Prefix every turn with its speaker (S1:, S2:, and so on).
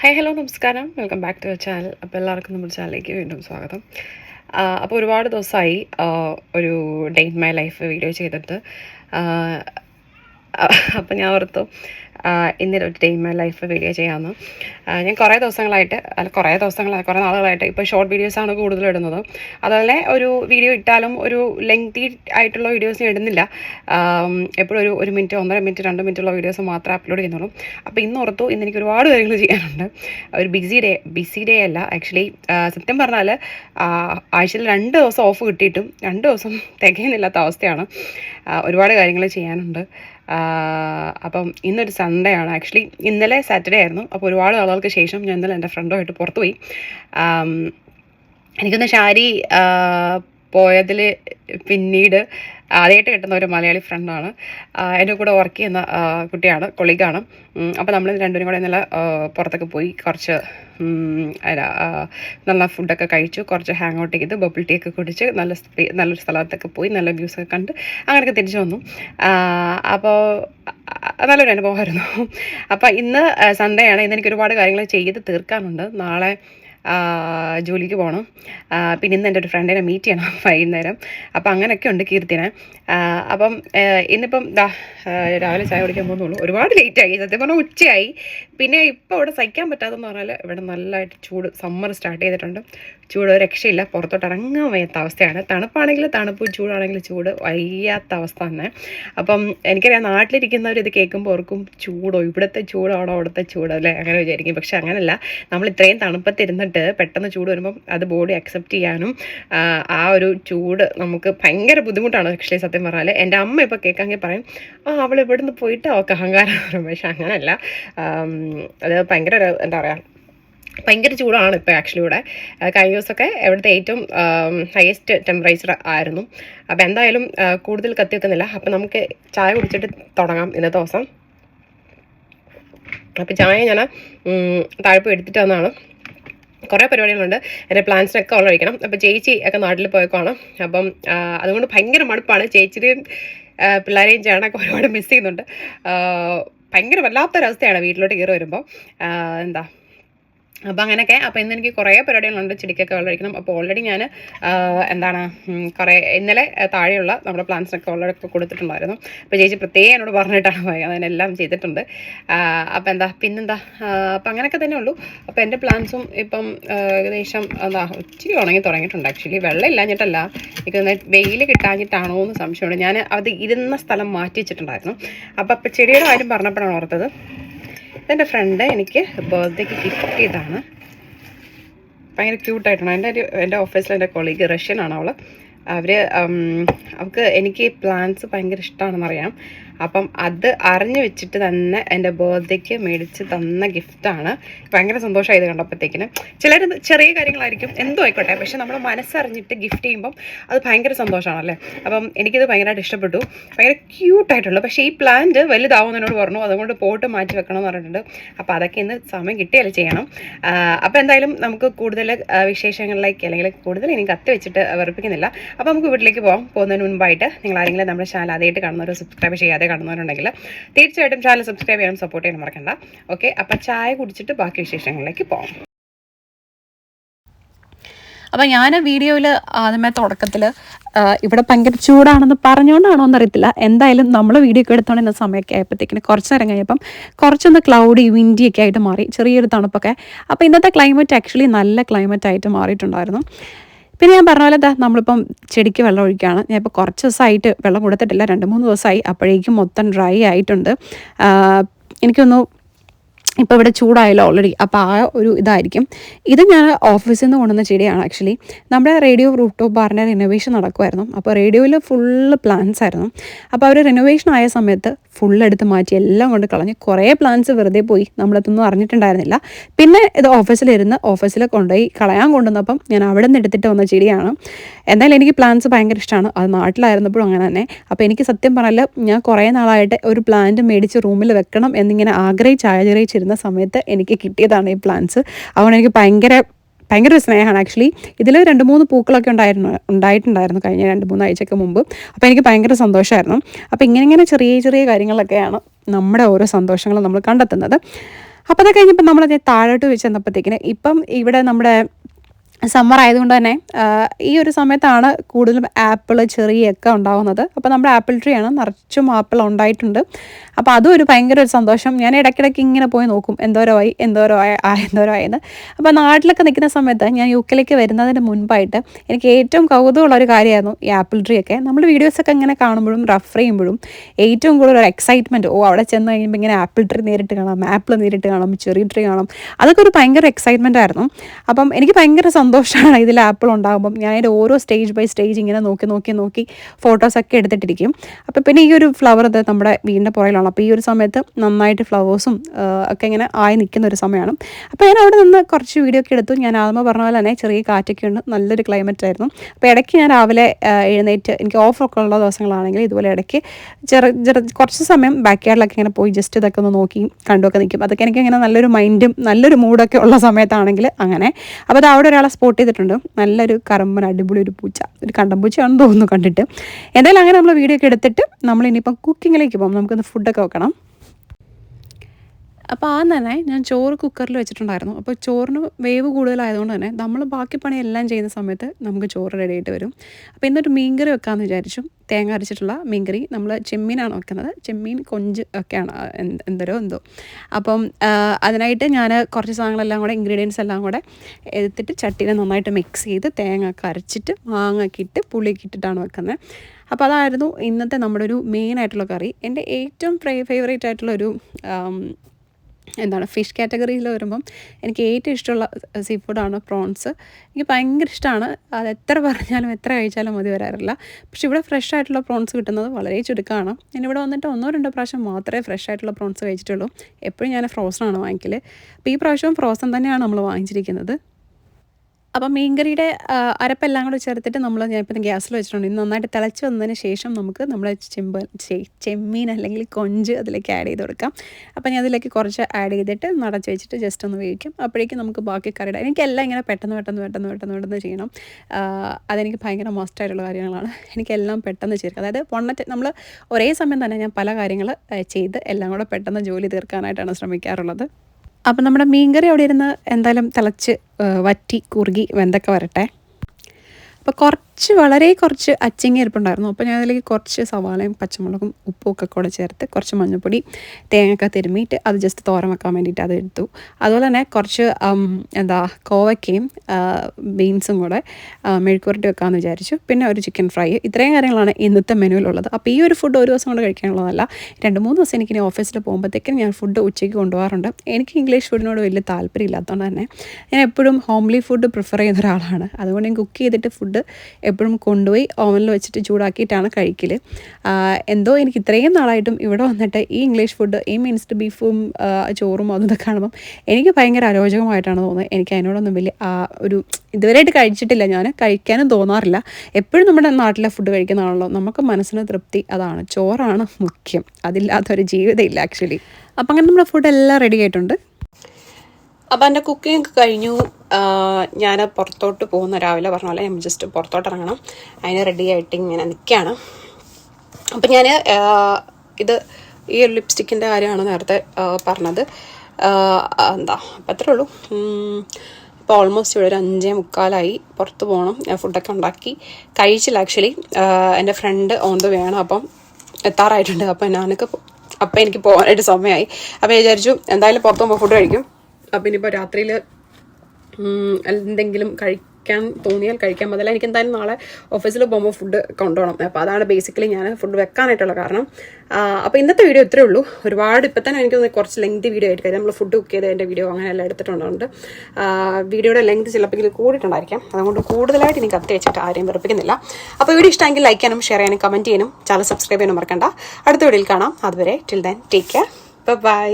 S1: Hi hello നമസ്കാരം. Welcome back to channel അപ്പോൾ എല്ലാവർക്കും നമ്മുടെ ചാനലിലേക്ക് വീണ്ടും സ്വാഗതം. അപ്പോൾ ഒരുപാട് ദിവസമായി ഒരു day in my life video ചെയ്തിട്ട്. അപ്പോൾ ഞാൻ ഓർത്തു ഇന്നൊരു ഒരു day in my life video ചെയ്യാമെന്ന് ഞാൻ കുറേ ദിവസങ്ങളായിട്ട് അല്ല കുറേ ദിവസങ്ങളായി കുറേ നാളുകളായിട്ട് ഇപ്പോൾ ഷോർട്ട് വീഡിയോസാണ് കൂടുതലും ഇടുന്നത് അതുപോലെ ഒരു വീഡിയോ ഇട്ടാലും ഒരു ലെങ്തി ആയിട്ടുള്ള വീഡിയോസ് ഞാൻ ഇടുന്നില്ല. എപ്പോഴും ഒരു ഒരു മിനിറ്റ് ഒന്നര മിനിറ്റ് രണ്ട് മിനിറ്റുള്ള വീഡിയോസ് മാത്രം അപ്ലോഡ് ചെയ്യുന്നുള്ളൂ. അപ്പോൾ ഇന്ന് ഓർത്തു ഇന്ന് എനിക്ക് ഒരുപാട് കാര്യങ്ങൾ ചെയ്യാനുണ്ട്. ഒരു ബിസി ഡേ ബിസി ഡേ അല്ല ആക്ച്വലി സത്യം പറഞ്ഞാൽ ആഴ്ചയിൽ രണ്ട് ദിവസം ഓഫ് കിട്ടിയിട്ടും രണ്ട് ദിവസം തികയുന്നില്ലാത്ത അവസ്ഥയാണ്. ഒരുപാട് കാര്യങ്ങൾ ചെയ്യാനുണ്ട്. അപ്പം ഇന്നൊരു സൺഡേ ആണ്. ആക്ച്വലി ഇന്നലെ സാറ്റർഡേ ആയിരുന്നു. അപ്പോൾ ഒരുപാട് നാളുകൾക്ക് ശേഷം ഞാൻ ഇന്നലെ എന്റെ ഫ്രണ്ടുമായിട്ട് പുറത്തു പോയി എനിക്കൊന്ന് ഷാരി പോയതിൽ പിന്നീട് ആദ്യമായിട്ട് കിട്ടുന്ന ഒരു മലയാളി ഫ്രണ്ടാണ് എന്റെ കൂടെ വർക്ക് ചെയ്യുന്ന കുട്ടിയാണ് കൊളീഗാണ്. അപ്പോൾ നമ്മൾ രണ്ടുപേരും കൂടെ നല്ല പുറത്തൊക്കെ പോയി കുറച്ച് അല്ല നല്ല ഫുഡൊക്കെ കഴിച്ചു കുറച്ച് ഹാങ് ഔട്ട് ചെയ്ത് ബബിൾ ടീ ഒക്കെ കുടിച്ച് നല്ല നല്ലൊരു സ്ഥലത്തൊക്കെ പോയി നല്ല വ്യൂസ് ഒക്കെ കണ്ട് അങ്ങനെയൊക്കെ തിരിച്ചു വന്നു. അപ്പോൾ നല്ലൊരു അനുഭവമായിരുന്നു. അപ്പോൾ ഇന്ന് സൺഡേ ആണ്. ഇന്ന് എനിക്ക് ഒരുപാട് കാര്യങ്ങൾ ചെയ്ത് തീർക്കാനുണ്ട്. നാളെ ജോലിക്ക് പോകണം പിന്നെ ഇന്ന് എന്റെ ഒരു ഫ്രണ്ടിനെ മീറ്റ് ചെയ്യണം വൈകുന്നേരം. അപ്പോൾ അങ്ങനെയൊക്കെ ഉണ്ട് കീർത്തിനെ. അപ്പം ഇന്നിപ്പം ദാ രാവിലെ ചായ കുടിക്കാൻ പോകുന്നുള്ളൂ. ഒരുപാട് ലേറ്റായി സത്യം പറഞ്ഞാൽ ഉച്ചയായി. പിന്നെ ഇപ്പോൾ ഇവിടെ സഹിക്കാൻ പറ്റാതെന്ന് പറഞ്ഞാൽ ഇവിടെ നല്ലതായിട്ട് ചൂട് സമ്മർ സ്റ്റാർട്ട് ചെയ്തിട്ടുണ്ട്. ചൂട് രക്ഷയില്ല. പുറത്തോട്ട് ഇറങ്ങാൻ വയ്യാത്ത അവസ്ഥയാണ്. തണുപ്പാണെങ്കിൽ തണുപ്പ് ചൂടാണെങ്കിൽ ചൂട് വയ്യാത്ത അവസ്ഥ തന്നെ. അപ്പം എനിക്കറിയാം നാട്ടിലിരിക്കുന്നവർ ഇത് കേൾക്കുമ്പോൾ ഓർക്കും ചൂടോ ഇവിടുത്തെ ചൂടാണോ അവിടുത്തെ ചൂടോ? അല്ലേ? അങ്ങനെ വിചാരിക്കും. പക്ഷേ അങ്ങനല്ല. നമ്മൾ ഇത്രയും തണുപ്പത്തിരുന്നിട്ട് പെട്ടെന്ന് ചൂട് വരുമ്പം അത് ബോഡി അക്സെപ്റ്റ് ചെയ്യാനും ആ, ഒരു ചൂട് നമുക്ക് ഭയങ്കര ബുദ്ധിമുട്ടാണ്. ആക്ച്വലി സത്യം പറഞ്ഞാൽ എന്റെ അമ്മ ഇപ്പോൾ കേൾക്കാമെങ്കിൽ പറയും ആ അവൾ ഇവിടുന്ന് പോയിട്ട് അവൾക്ക് അഹങ്കാരം പക്ഷെ അങ്ങനല്ല. അത് ഭയങ്കര എന്താ പറയുക ഭയങ്കര ചൂടാണ് ഇപ്പോൾ ആക്ച്വലി ഇവിടെ. കഴിഞ്ഞ ദിവസമൊക്കെ ഇവിടുത്തെ ഏറ്റവും ഹയസ്റ്റ് ടെമ്പറേച്ചർ ആയിരുന്നു. അപ്പോൾ എന്തായാലും കൂടുതൽ കത്തി വെക്കുന്നില്ല അപ്പോൾ നമുക്ക് ചായ കുടിച്ചിട്ട് തുടങ്ങാം ഇന്നത്തെ ദിവസം. അപ്പോൾ ചായ ഞാൻ താഴ്പ്പ് എടുത്തിട്ട് വന്നതാണ്. കുറേ പരിപാടികളുണ്ട്. എന്റെ പ്ലാൻസിനൊക്കെ വെള്ളം ഒഴിക്കണം. അപ്പോൾ ചേച്ചി ഒക്കെ നാട്ടിൽ പോയേക്കാണ് അപ്പം അതുകൊണ്ട് ഭയങ്കര മടുപ്പാണ്. ചേച്ചിയുടെയും പിള്ളേരെയും ചേട്ടനൊക്കെ ഒരുപാട് മിസ് ചെയ്യുന്നുണ്ട്. ഭയങ്കര വല്ലാത്തൊരവസ്ഥയാണ് വീട്ടിലോട്ട് കയറി വരുമ്പോൾ എന്താ അപ്പോൾ അങ്ങനെയൊക്കെ. അപ്പോൾ ഇന്ന് എനിക്ക് കുറേ പരിപാടികളുണ്ട്. ചെടിക്കൊക്കെ വെള്ളം ഒഴിക്കണം അപ്പോൾ ഓൾറെഡി ഞാൻ എന്താണ് കുറേ ഇന്നലെ താഴെയുള്ള നമ്മുടെ പ്ലാന്റ്സിനൊക്കെ വെള്ളമൊക്കെ കൊടുത്തിട്ടുണ്ടായിരുന്നു. അപ്പോൾ ചേച്ചി പ്രത്യേകം എന്നോട് പറഞ്ഞിട്ടാണ് പോയത്. അതിനെല്ലാം ചെയ്തിട്ടുണ്ട്. അപ്പം എന്താ പിന്നെന്താ അപ്പം അങ്ങനെയൊക്കെ തന്നെ ഉള്ളൂ. അപ്പോൾ എന്റെ പ്ലാന്റ്സും ഇപ്പം ഏകദേശം എന്താ ഒത്തിരി ഉണങ്ങി തുടങ്ങിയിട്ടുണ്ട്. ആക്ച്വലി വെള്ളം ഇല്ലാഞ്ഞിട്ടല്ല. എനിക്ക് വെയിൽ കിട്ടാഞ്ഞിട്ടാണോ എന്ന് സംശയമുണ്ട്. ഞാൻ അത് ഇരുന്ന സ്ഥലം മാറ്റി വെച്ചിട്ടുണ്ടായിരുന്നു. അപ്പം ചെടിയുടെ കാര്യം പറഞ്ഞപ്പോഴാണ് ഓർത്തത്. ഇതെന്റെ ഫ്രണ്ട് എനിക്ക് ബർത്ത്ഡേക്ക് ഗിഫ്റ്റ് ചെയ്താണ് ഭയങ്കര ക്യൂട്ടായിട്ടാണ് എന്റെ ഒരു എന്റെ ഓഫീസിലെ എന്റെ കൊളീഗ് റഷ്യനാണ് അവൾ അവർ അവൾക്ക് എനിക്ക് പ്ലാന്റ്സ് ഭയങ്കര ഇഷ്ടമാണെന്നറിയാം അപ്പം അത് അറിഞ്ഞു വെച്ചിട്ട് തന്നെ എന്റെ ബർത്ത്ഡേക്ക് മേടിച്ച് തന്ന ഗിഫ്റ്റാണ്. ഭയങ്കര സന്തോഷമായി ഇത് കണ്ടപ്പോഴത്തേക്കിന്. ചിലർ ചെറിയ കാര്യങ്ങളായിരിക്കും എന്തോ ആയിക്കോട്ടെ പക്ഷെ നമ്മൾ മനസ്സറിഞ്ഞിട്ട് ഗിഫ്റ്റ് ചെയ്യുമ്പം അത് ഭയങ്കര സന്തോഷമാണല്ലേ? അപ്പം എനിക്കിത് ഭയങ്കരമായിട്ട് ഇഷ്ടപ്പെട്ടു. ഭയങ്കര ക്യൂട്ടായിട്ടുള്ളൂ പക്ഷേ ഈ പ്ലാന്റ് വലുതാവുന്നതിനോട് പറഞ്ഞു അതുകൊണ്ട് പോട്ട് മാറ്റി വെക്കണം എന്ന് പറഞ്ഞിട്ടുണ്ട്. അപ്പോൾ അതൊക്കെ ഇന്ന് സമയം കിട്ടിയാൽ ചെയ്യണം. അപ്പോൾ എന്തായാലും നമുക്ക് കൂടുതൽ വിശേഷങ്ങളിലേക്ക് അല്ലെങ്കിൽ കൂടുതൽ ഇനി കത്ത് വെച്ചിട്ട് വെറുപ്പിക്കുന്നില്ല അപ്പോൾ നമുക്ക് വീട്ടിലേക്ക് പോകാം പോകുന്നതിന് മുൻപായിട്ട് നിങ്ങൾ ആരെങ്കിലും നമ്മുടെ ചാനൽ ആദ്യമായിട്ട് കാണുന്നവർ സബ്സ്ക്രൈബ് ചെയ്യാതെ കാണുന്നവരുണ്ടെങ്കിൽ തീർച്ചയായിട്ടും ചാനൽ സബ്സ്ക്രൈബ് ചെയ്യാനും സപ്പോർട്ട് ചെയ്യാനും മറക്കണ്ട. ഓക്കെ അപ്പോൾ ചായ കുടിച്ചിട്ട് ബാക്കി വിശേഷങ്ങളിലേക്ക് പോകാം
S2: അപ്പോൾ ഞാൻ വീഡിയോയിൽ ആദ്യമേ തുടക്കത്തിൽ ഇവിടെ ഭയങ്കര ചൂടാണെന്ന് പറഞ്ഞുകൊണ്ടാണോ എന്നറിയത്തില്ല. എന്തായാലും നമ്മൾ വീഡിയോ ഒക്കെ എടുത്തോണ്ടിരുന്ന സമയമൊക്കെ ആയപ്പോഴത്തേക്കിന് കുറച്ച് നേരം കഴിഞ്ഞപ്പം കുറച്ചൊന്ന് ക്ലൗഡി വിൻഡി ഒക്കെ ആയിട്ട് മാറി ചെറിയൊരു തണുപ്പൊക്കെ. അപ്പോൾ ഇന്നത്തെ ക്ലൈമറ്റ് ആക്ച്വലി നല്ല ക്ലൈമറ്റ് ആയിട്ട് മാറിയിട്ടുണ്ടായിരുന്നു. പിന്നെ ഞാൻ പറഞ്ഞ പോലെ എന്താ നമ്മളിപ്പം ചെടിക്ക് വെള്ളം ഒഴിക്കുകയാണ്. ഞാൻ ഇപ്പോൾ കുറച്ച് ദിവസമായിട്ട് വെള്ളം കൊടുത്തിട്ടില്ല. രണ്ട് മൂന്ന് ദിവസമായി അപ്പോഴേക്കും മൊത്തം ഡ്രൈ ആയിട്ടുണ്ട്. എനിക്കൊന്നു ഇപ്പോൾ ഇവിടെ ചൂടായല്ലോ ഓൾറെഡി അപ്പോൾ ആ ഒരു ഇതായിരിക്കും. ഇത് ഞാൻ ഓഫീസിൽ നിന്ന് കൊണ്ടുവന്ന ചെടിയാണ് ആക്ച്വലി നമ്മുടെ റേഡിയോ റൂഫ് ടോപ്പ് ബാറിന്റെ റിനോവേഷൻ നടക്കുമായിരുന്നു അപ്പോൾ റേഡിയോയിൽ ഫുള്ള് പ്ലാന്റ്സ് ആയിരുന്നു. അപ്പോൾ അവർ റിനോവേഷൻ ആയ സമയത്ത് ഫുൾ എടുത്ത് മാറ്റി എല്ലാം കൊണ്ട് കളഞ്ഞ് കുറേ പ്ലാന്റ്സ് വെറുതെ പോയി. നമ്മളതൊന്നും അറിഞ്ഞിട്ടുണ്ടായിരുന്നില്ല. പിന്നെ ഇത് ഓഫീസിലിരുന്ന് ഓഫീസിൽ കൊണ്ടുപോയി കളയാൻ കൊണ്ടുവന്നപ്പം ഞാൻ അവിടെ നിന്ന് എടുത്തിട്ട് വന്ന ചെടിയാണ്. എന്തായാലും എനിക്ക് പ്ലാന്റ്സ് ഭയങ്കര ഇഷ്ടമാണ് അത് നാട്ടിലായിരുന്നപ്പോഴും അങ്ങനെ തന്നെ. അപ്പോൾ എനിക്ക് സത്യം പറഞ്ഞാൽ ഞാൻ കുറേ നാളായിട്ട് ഒരു പ്ലാന്റ് മേടിച്ച് റൂമിൽ വെക്കണം എന്നിങ്ങനെ ആഗ്രഹിച്ച് ആഗ്രഹിച്ചിരുന്ന സമയത്ത് എനിക്ക് കിട്ടിയതാണ് ഈ പ്ലാന്റ്സ് അതുകൊണ്ട് എനിക്ക് ഭയങ്കര ഭയങ്കര ഒരു സ്നേഹമാണ്. ആക്ച്വലി ഇതിൽ രണ്ട് മൂന്ന് പൂക്കളൊക്കെ ഉണ്ടായിരുന്നു ഉണ്ടായിട്ടുണ്ടായിരുന്നു കഴിഞ്ഞ രണ്ട് മൂന്ന് ആഴ്ചയ്ക്ക് മുമ്പ്. അപ്പോൾ എനിക്ക് ഭയങ്കര സന്തോഷമായിരുന്നു. അപ്പോൾ ഇങ്ങനെ ഇങ്ങനെ ചെറിയ ചെറിയ കാര്യങ്ങളൊക്കെയാണ് നമ്മുടെ ഓരോ സന്തോഷങ്ങളും നമ്മൾ കണ്ടെത്തുന്നത്.
S1: അപ്പോൾ അത് കഴിഞ്ഞപ്പോൾ നമ്മളത് താഴോട്ട് വെച്ച് ചെന്നപ്പോഴത്തേക്കിന് ഇപ്പം ഇവിടെ നമ്മുടെ സമ്മർ ആയതുകൊണ്ട് തന്നെ ഈ ഒരു സമയത്താണ് കൂടുതലും ആപ്പിൾ ചെറിയ ചെറിയൊക്കെ ഉണ്ടാകുന്നത് അപ്പോൾ നമ്മുടെ ആപ്പിൾ ട്രീ ആണ് നിറച്ചും ആപ്പിൾ ഉണ്ടായിട്ടുണ്ട്. അപ്പോൾ അതും ഒരു ഭയങ്കര ഒരു സന്തോഷം. ഞാൻ ഇടയ്ക്കിടയ്ക്ക് ഇങ്ങനെ പോയി നോക്കും എന്തോരമായി ആ എന്തോരമായെന്ന് അപ്പോൾ നാട്ടിലൊക്കെ നിൽക്കുന്ന സമയത്ത് ഞാൻ യു കെയിലേക്ക് വരുന്നതിന് മുൻപായിട്ട് എനിക്ക് ഏറ്റവും കൗതുകമുള്ള ഒരു കാര്യമായിരുന്നു ഈ ആപ്പിൾ ട്രീ ഒക്കെ. നമ്മൾ വീഡിയോസൊക്കെ ഇങ്ങനെ കാണുമ്പോഴും റഫർ ചെയ്യുമ്പോഴും ഏറ്റവും കൂടുതൽ ഒരു എക്സൈറ്റ്മെന്റ് ഓ അവിടെ ചെന്ന് കഴിയുമ്പോൾ ഇങ്ങനെ ആപ്പിൾ ട്രീ നേരിട്ട് കാണാം ആപ്പിൾ നേരിട്ട് കാണാം ചെറി ട്രീ കാണാം. അതൊക്കെ ഒരു ഭയങ്കര എക്സൈറ്റ്മെന്റ് ആയിരുന്നു. അപ്പം എനിക്ക് ഭയങ്കര സന്തോഷമാണ് ഇതിൽ ആപ്പിൾ ഉണ്ടാകുമ്പം ഞാൻ അതിന്റെ ഓരോ സ്റ്റേജ് ബൈ സ്റ്റേജ് ഇങ്ങനെ നോക്കി നോക്കി നോക്കി ഫോട്ടോസൊക്കെ എടുത്തിട്ടിരിക്കും. അപ്പോൾ പിന്നെ ഈ ഒരു ഫ്ലവർ അത് നമ്മുടെ വീടിന്റെ പുറകിലാണ്. അപ്പോൾ ഈ ഒരു സമയത്ത് നന്നായിട്ട് ഫ്ലവേഴ്സും ഒക്കെ ഇങ്ങനെ ആയി നിൽക്കുന്ന ഒരു സമയമാണ്. അപ്പോൾ ഞാൻ അവിടെ നിന്ന് കുറച്ച് വീഡിയോ ഒക്കെ എടുത്തു. ഞാൻ ആദ്യമേ പറഞ്ഞ പോലെ തന്നെ ചെറിയ കാറ്റൊക്കെ ഉണ്ട്. നല്ലൊരു ക്ലൈമറ്റ് ആയിരുന്നു. അപ്പോൾ ഇടയ്ക്ക് ഞാൻ രാവിലെ എഴുന്നേറ്റ് എനിക്ക് ഓഫൊക്കെ ഉള്ള ദിവസങ്ങളാണെങ്കിൽ ഇതുപോലെ ഇടയ്ക്ക് ചെറു ചെറു കുറച്ച് സമയം ബാക്ക് യാർഡിലൊക്കെ ഇങ്ങനെ പോയി ജസ്റ്റ് ഇതൊക്കെ ഒന്ന് നോക്കി കണ്ടുമൊക്കെ നിൽക്കും. അതൊക്കെ എനിക്ക് ഇങ്ങനെ നല്ലൊരു മൈൻഡും നല്ലൊരു മൂഡൊക്കെ ഉള്ള സമയത്താണെങ്കിൽ അങ്ങനെ. അപ്പോൾ അത് അവിടെ ഒരാളെ സ്പോട്ട് ചെയ്തിട്ടുണ്ട്. നല്ലൊരു കറമ്പൻ അടിപൊളി ഒരു പൂച്ച. ഒരു കണ്ടം പൂച്ചയാണെന്ന് തോന്നുന്നു കണ്ടിട്ട്. എന്തായാലും അങ്ങനെ നമ്മൾ വീഡിയോ ഒക്കെ എടുത്തിട്ട് നമ്മൾ ഇനിയിപ്പം കുക്കിങ്ങിലേക്ക് പോകും നമുക്കൊന്ന് ഫുഡൊക്കെ വെക്കണം. അപ്പോൾ ആ തന്നെ ഞാൻ ചോറ് കുക്കറിൽ വെച്ചിട്ടുണ്ടായിരുന്നു. അപ്പോൾ ചോറിന് വേവ് കൂടുതലായതുകൊണ്ട് തന്നെ നമ്മൾ ബാക്കി പണിയെല്ലാം ചെയ്യുന്ന സമയത്ത് നമുക്ക് ചോറ് റെഡി ആയിട്ട് വരും. അപ്പോൾ ഇന്നൊരു മീൻകറി വെക്കാമെന്ന് വിചാരിച്ചു. തേങ്ങ അരച്ചിട്ടുള്ള മീൻകറി നമ്മൾ ചെമ്മീനാണ് വെക്കുന്നത്. ചെമ്മീൻ കൊഞ്ച് ഒക്കെയാണ് എന്തരോ എന്തോ. അപ്പം അതിനായിട്ട് ഞാൻ കുറച്ച് സാധനങ്ങളെല്ലാം കൂടെ ഇൻഗ്രീഡിയൻസ് എല്ലാം കൂടെ എടുത്തിട്ട് ചട്ടിനെ നന്നായിട്ട് മിക്സ് ചെയ്ത് തേങ്ങ ഒക്കെ അരച്ചിട്ട് മാങ്ങയൊക്കെ ഇട്ട് പുളിയൊക്കെ ഇട്ടിട്ടാണ് വെക്കുന്നത് അപ്പോൾ അതായിരുന്നു ഇന്നത്തെ നമ്മുടെ ഒരു മെയിൻ ആയിട്ടുള്ള കറി. എന്റെ ഏറ്റവും ഫേവറേറ്റ് ആയിട്ടുള്ള ഒരു എന്താണ് ഫിഷ് കാറ്റഗറിയിൽ വരുമ്പം എനിക്ക് ഏറ്റവും ഇഷ്ടമുള്ള സീ ഫുഡാണ് പ്രോൺസ് എനിക്ക് ഭയങ്കര ഇഷ്ടമാണ് അത് എത്ര പറഞ്ഞാലും എത്ര കഴിച്ചാലും മതി വരാറില്ല. പക്ഷേ ഇവിടെ ഫ്രഷ് ആയിട്ടുള്ള പ്രോൺസ് കിട്ടുന്നത് വളരെ ചുരുക്കമാണ്. ഞാൻ ഇവിടെ വന്നിട്ട് ഒന്നോ രണ്ടോ പ്രാവശ്യം മാത്രമേ ഫ്രഷ് ആയിട്ടുള്ള പ്രോൺസ് കഴിച്ചിട്ടുള്ളൂ. എപ്പോഴും ഞാൻ ഫ്രോസൺ ആണ് വാങ്ങിക്കൽ അപ്പോൾ ഈ പ്രാവശ്യം ഫ്രോസൺ തന്നെയാണ് നമ്മൾ വാങ്ങിച്ചിരിക്കുന്നത്. അപ്പം മീൻകറിയുടെ അരപ്പെല്ലാം കൂടെ ചേർത്തിട്ട് നമ്മൾ ഞാൻ ഇപ്പം ഗ്യാസിൽ വെച്ചിട്ടുണ്ട്. ഇത് നന്നായിട്ട് തിളച്ച് വന്നതിന് ശേഷം നമുക്ക് നമ്മൾ ചെമ്പ ചെമ്മീൻ അല്ലെങ്കിൽ കൊഞ്ച് അതിലേക്ക് ആഡ് ചെയ്ത് കൊടുക്കാം. അപ്പം ഞാൻ അതിലേക്ക് കുറച്ച് ആഡ് ചെയ്തിട്ട് നടച്ച് വെച്ചിട്ട് ജസ്റ്റ് ഒന്ന് വേവിക്കും. അപ്പോഴേക്കും നമുക്ക് ബാക്കി കറിയുടെ എനിക്കെല്ലാം ഇങ്ങനെ പെട്ടെന്ന് പെട്ടെന്ന് പെട്ടെന്ന് പെട്ടെന്ന് പെട്ടെന്ന് ചെയ്യണം. അതെനിക്ക് ഭയങ്കര മോസ്റ്റായിട്ടുള്ള കാര്യങ്ങളാണ്. എനിക്കെല്ലാം പെട്ടെന്ന് ചേർക്കുക അതായത് പൊണ്ണറ്റ് നമ്മൾ ഒരേ സമയം തന്നെ ഞാൻ പല കാര്യങ്ങൾ ചെയ്ത് എല്ലാം കൂടെ പെട്ടെന്ന് ജോലി തീർക്കാനായിട്ടാണ് ശ്രമിക്കാറുള്ളത്. അപ്പം നമ്മുടെ മീൻകറി അവിടെ ഇരുന്ന് എന്തായാലും തിളച്ച് വറ്റി കുറുകി വെന്തൊക്കെ വരട്ടെ. അപ്പോൾ കുറച്ച് വളരെ കുറച്ച് അച്ചിങ്ങ ഇരിപ്പുണ്ടായിരുന്നു അപ്പോൾ ഞാൻ അതിലേക്ക് കുറച്ച് സവാളയും പച്ചമുളകും ഉപ്പും ഒക്കെ കൂടെ ചേർത്ത് കുറച്ച് മഞ്ഞൾപ്പൊടി തേങ്ങയൊക്കെ തിരുമ്മിയിട്ട് അത് ജസ്റ്റ് തോരൻ വെക്കാൻ വേണ്ടിയിട്ട് അത് എടുത്തു. അതുപോലെ തന്നെ കുറച്ച് എന്താ കോവയ്ക്കയും ബീൻസും കൂടെ മെഴുക്കുരട്ടി വെക്കാമെന്ന് വിചാരിച്ചു. പിന്നെ ഒരു ചിക്കൻ ഫ്രൈ ഇത്രയും കാര്യങ്ങളാണ് ഇന്നത്തെ മെനുവിലുള്ളത്. അപ്പോൾ ഈ ഒരു ഫുഡ് ഒരു ദിവസം കൊണ്ട് കഴിക്കാനുള്ളതല്ല. രണ്ട് മൂന്ന് ദിവസം എനിക്ക് ഓഫീസിൽ പോകുമ്പോഴത്തേക്കും ഞാൻ ഫുഡ് ഉച്ചയ്ക്ക് കൊണ്ടുപോകാറുണ്ട്. എനിക്ക് ഇംഗ്ലീഷ് ഫുഡിനോട് വലിയ താല്പര്യം ഇല്ലാത്തതുകൊണ്ട് തന്നെ ഞാൻ എപ്പോഴും ഹോംലി ഫുഡ് പ്രിഫർ ചെയ്യുന്ന ഒരാളാണ്. അതുകൊണ്ട് ഞാൻ കുക്ക് ചെയ്തിട്ട് ഫുഡ് എപ്പോഴും കൊണ്ടുപോയി ഓവനിൽ വെച്ചിട്ട് ചൂടാക്കിയിട്ടാണ് കഴിക്കൽ എന്തോ എനിക്ക് ഇത്രയും നാളായിട്ടും ഇവിടെ വന്നിട്ട് ഈ ഇംഗ്ലീഷ് ഫുഡ് ഈ മിൻസ്ഡ് ബീഫും ചോറും അതും ഇതൊക്കെ കാണുമ്പം എനിക്ക് ഭയങ്കര അരോചകമായിട്ടാണ് തോന്നുന്നത്. എനിക്ക് അതിനോടൊന്നും വലിയ ഒരു ഇതുവരെയായിട്ട് കഴിച്ചിട്ടില്ല ഞാൻ കഴിക്കാനും തോന്നാറില്ല. എപ്പോഴും നമ്മുടെ നാട്ടിലെ ഫുഡ് കഴിക്കുന്നതാണല്ലോ. നമുക്ക് മനസ്സിന് തൃപ്തി അതാണ്. ചോറാണ് മുഖ്യം. അതില്ലാത്തൊരു ജീവിതമില്ല ആക്ച്വലി അപ്പം അങ്ങനെ നമ്മുടെ ഫുഡ് എല്ലാം റെഡി ആയിട്ടുണ്ട്.
S3: അപ്പം എന്റെ കുക്കിംഗ് കഴിഞ്ഞു. ഞാൻ പുറത്തോട്ട് പോകുന്ന രാവിലെ പറഞ്ഞ പോലെ ഞാൻ ജസ്റ്റ് പുറത്തോട്ട് ഇറങ്ങണം. അതിന് റെഡി ആയിട്ട് ഇങ്ങനെ നിൽക്കുകയാണ് അപ്പം ഞാൻ ഇത് ഈ ഒരു ലിപ്സ്റ്റിക്കിന്റെ കാര്യമാണ് നേരത്തെ പറഞ്ഞത്. എന്താ അപ്പം അത്രേ ഉള്ളൂ. ഇപ്പോൾ ഓൾമോസ്റ്റ് ഇവിടെ ഒരു അഞ്ചേ മുക്കാലായി. പുറത്ത് പോകണം ഞാൻ ഫുഡൊക്കെ ഉണ്ടാക്കി. കഴിച്ചില്ല ആക്ച്വലി എന്റെ ഫ്രണ്ട് ദ വേണം അപ്പം എത്താറായിട്ടുണ്ട്. അപ്പം ഞാനൊക്കെ അപ്പം എനിക്ക് പോകാനായിട്ട് സമയമായി അപ്പം വിചാരിച്ചു എന്തായാലും പുറത്ത് പോകുമ്പോൾ ഫുഡ് കഴിക്കും. അപ്പം ഇനിയിപ്പോൾ രാത്രിയിൽ എന്തെങ്കിലും കഴിക്കാൻ തോന്നിയാൽ കഴിക്കാൻ പറ്റില്ല എനിക്ക് എന്തായാലും നാളെ ഓഫീസിൽ പോകുമ്പോൾ ഫുഡ് കൊണ്ടുപോകണം. അപ്പോൾ അതാണ് ബേസിക്കലി ഞാൻ ഫുഡ് വെക്കാനായിട്ടുള്ള കാരണം. അപ്പോൾ ഇന്നത്തെ വീഡിയോ ഇത്രേ ഉള്ളൂ. ഒരുപാട് ഇപ്പം തന്നെ എനിക്ക് കുറച്ച് ലെങ്ത് വീഡിയോ ആയിട്ട് കാര്യം നമ്മൾ ഫുഡ് കുക്ക് ചെയ്തതിന്റെ വീഡിയോ അങ്ങനെയെല്ലാം എടുത്തിട്ടുണ്ട് വീഡിയോയുടെ ലെങ്ത് ചിലപ്പോൾ കൂടിയിട്ടുണ്ടായിരിക്കാം. അതുകൊണ്ട് കൂടുതലായിട്ട് എനിക്ക് അത്യാവശ്യമായിട്ട് ആരെയും വെറുപ്പിക്കുന്നില്ല. അപ്പോൾ വീഡിയോ ഇഷ്ടമെങ്കിൽ ലൈക്ക് ചെയ്യാനും ഷെയർ ചെയ്യാനും കമന്റ് ചെയ്യാനും ചാനൽ സബ്സ്ക്രൈബ് ചെയ്യാനും മറക്കണ്ട. അടുത്ത വീഡിയോയിൽ കാണാം. അതുവരെ till then take care bye